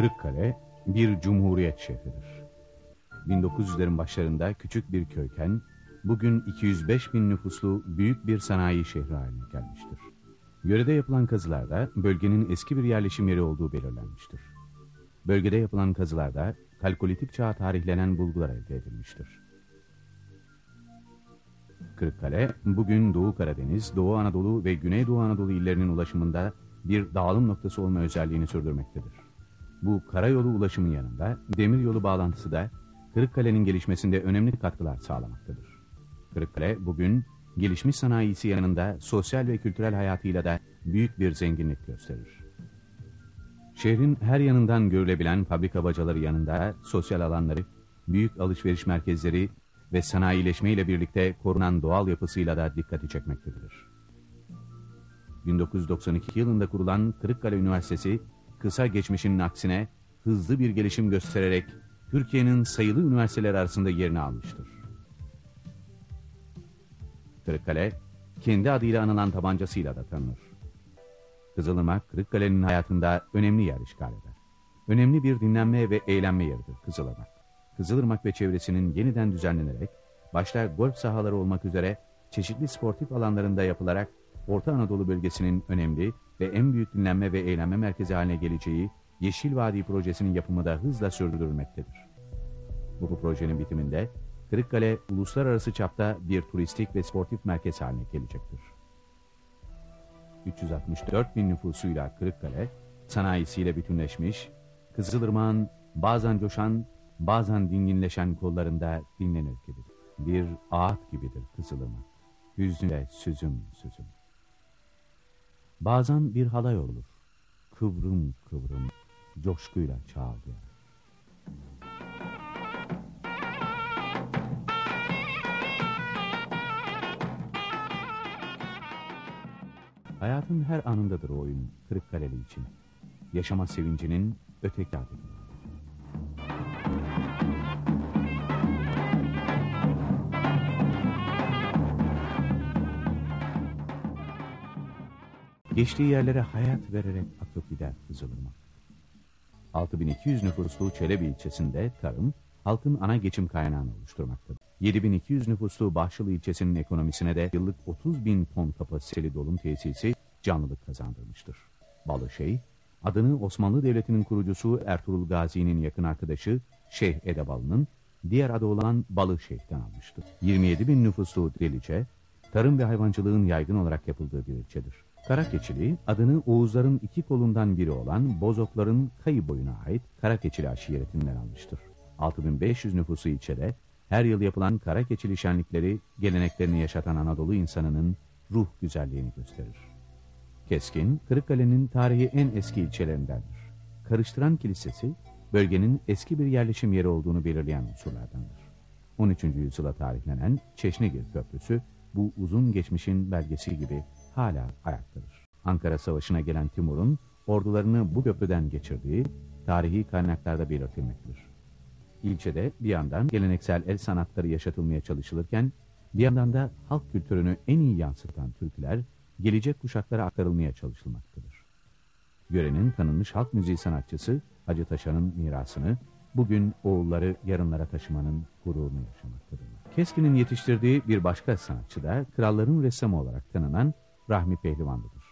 Kırıkkale bir cumhuriyet şehridir. 1900'lerin başlarında küçük bir köyken bugün 205 bin nüfuslu büyük bir sanayi şehri haline gelmiştir. Yörede yapılan kazılarda bölgenin eski bir yerleşim yeri olduğu belirlenmiştir. Bölgede yapılan kazılarda kalkolitik çağa tarihlenen bulgular elde edilmiştir. Kırıkkale, bugün Doğu Karadeniz, Doğu Anadolu ve Güneydoğu Anadolu illerinin ulaşımında bir dağılım noktası olma özelliğini sürdürmektedir. Bu karayolu ulaşımın yanında demiryolu bağlantısı da Kırıkkale'nin gelişmesinde önemli katkılar sağlamaktadır. Kırıkkale bugün gelişmiş sanayisi yanında sosyal ve kültürel hayatıyla da büyük bir zenginlik gösterir. Şehrin her yanından görülebilen fabrika bacaları yanında sosyal alanları, büyük alışveriş merkezleri ve sanayileşme ile birlikte korunan doğal yapısıyla da dikkati çekmektedir. 1992 yılında kurulan Kırıkkale Üniversitesi, kısa geçmişinin aksine hızlı bir gelişim göstererek Türkiye'nin sayılı üniversiteler arasında yerini almıştır. Kırıkkale, kendi adıyla anılan tabancasıyla da tanınır. Kızılırmak, Kırıkkale'nin hayatında önemli yer işgal eder. Önemli bir dinlenme ve eğlenme yeridir Kızılırmak. Kızılırmak ve çevresinin yeniden düzenlenerek, başta golf sahaları olmak üzere çeşitli sportif alanlarında yapılarak Orta Anadolu bölgesinin önemli ve en büyük dinlenme ve eğlenme merkezi haline geleceği Yeşil Vadi projesinin yapımı da hızla sürdürülmektedir. Bu projenin bitiminde Kırıkkale uluslararası çapta bir turistik ve sportif merkez haline gelecektir. 364 bin nüfusuyla Kırıkkale, sanayisiyle bütünleşmiş, Kızılırmağın bazen coşan, bazen dinginleşen kollarında dinlenir gibidir. Bir ağaç gibidir Kızılırmak, hüznüyle süzüm süzüm. Bazen bir halay olur, kıvrım kıvrım, coşkuyla çağlıyor. Hayatın her anındadır o oyun Kırıkkaleli için. Yaşama sevincinin öteki adıdır. Geçtiği yerlere hayat vererek akıp gider Kızılırmak. 6200 nüfuslu Çelebi ilçesinde tarım, halkın ana geçim kaynağını oluşturmaktadır. 7200 nüfuslu Bahçılı ilçesinin ekonomisine de yıllık 30 bin ton kapasiteli dolum tesisi canlılık kazandırmıştır. Balışey, adını Osmanlı Devleti'nin kurucusu Ertuğrul Gazi'nin yakın arkadaşı Şeyh Edebalı'nın diğer adı olan Balı Şeyh'ten almıştır. 27 bin nüfuslu Delice, tarım ve hayvancılığın yaygın olarak yapıldığı bir ilçedir. Karakeçili, adını Oğuzların iki kolundan biri olan Bozokların Kayı boyuna ait Karakeçili aşiretinden almıştır. 6500 nüfusu ilçede her yıl yapılan Karakeçili şenlikleri geleneklerini yaşatan Anadolu insanının ruh güzelliğini gösterir. Keskin, Kırıkkale'nin tarihi en eski ilçelerindendir. Karıştıran Kilisesi, bölgenin eski bir yerleşim yeri olduğunu belirleyen unsurlardandır. 13. yüzyıla tarihlenen Çeşnigil Köprüsü, bu uzun geçmişin belgesi gibi hala ayaktadır. Ankara Savaşı'na gelen Timur'un ordularını bu köprüden geçirdiği tarihi kaynaklarda belirtilmektedir. İlçede bir yandan geleneksel el sanatları yaşatılmaya çalışılırken, bir yandan da halk kültürünü en iyi yansıtan türküler, gelecek kuşaklara aktarılmaya çalışılmaktadır. Yörenin tanınmış halk müziği sanatçısı Hacı Taşan'ın mirasını, bugün oğulları yarınlara taşımanın gururunu yaşamaktadırlar. Keskin'in yetiştirdiği bir başka sanatçı da kralların ressamı olarak tanınan Rahmi Pehlivanlı'dır.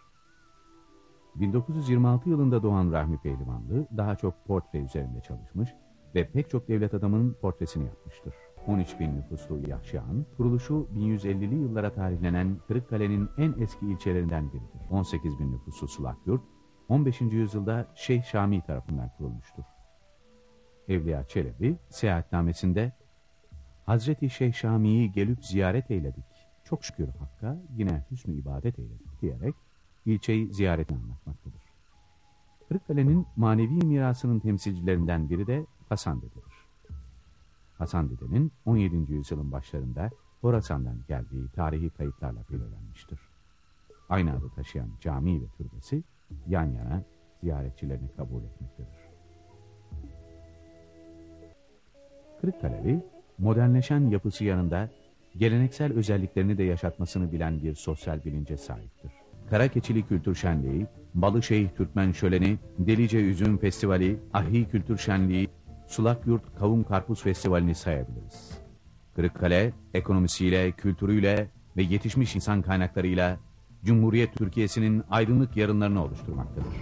1926 yılında doğan Rahmi Pehlivanlı daha çok portre üzerinde çalışmış ve pek çok devlet adamının portresini yapmıştır. 13 bin nüfuslu Yahşihan, kuruluşu 1150'li yıllara tarihlenen Kırıkkale'nin en eski ilçelerinden biridir. 18 bin nüfuslu Sulakyurt, 15. yüzyılda Şeyh Şami tarafından kurulmuştur. Evliya Çelebi, seyahatnamesinde Hazreti Şeyh Şami'yi gelip ziyaret eyledik. Çok şükür Hakk'a yine hüsnü ibadet eyledik diyerek ilçeyi ziyaretini anlatmaktadır. Kırıkkale'nin manevi mirasının temsilcilerinden biri de Hasan Dede'dir. Hasan Dede'nin 17. yüzyılın başlarında Horasan'dan geldiği tarihi kayıtlarla belirlenmiştir. Aynı adı taşıyan cami ve türbesi yan yana ziyaretçilerini kabul etmektedir. Kırıkkaleli, modernleşen yapısı yanında geleneksel özelliklerini de yaşatmasını bilen bir sosyal bilince sahiptir. Karakeçili Kültür Şenliği, Balışehir Türkmen Şöleni, Delice Üzüm Festivali, Ahi Kültür Şenliği, Sulakyurt Kavun Karpuz Festivali'ni sayabiliriz. Kırıkkale, ekonomisiyle, kültürüyle ve yetişmiş insan kaynaklarıyla Cumhuriyet Türkiye'sinin aydınlık yarınlarını oluşturmaktadır.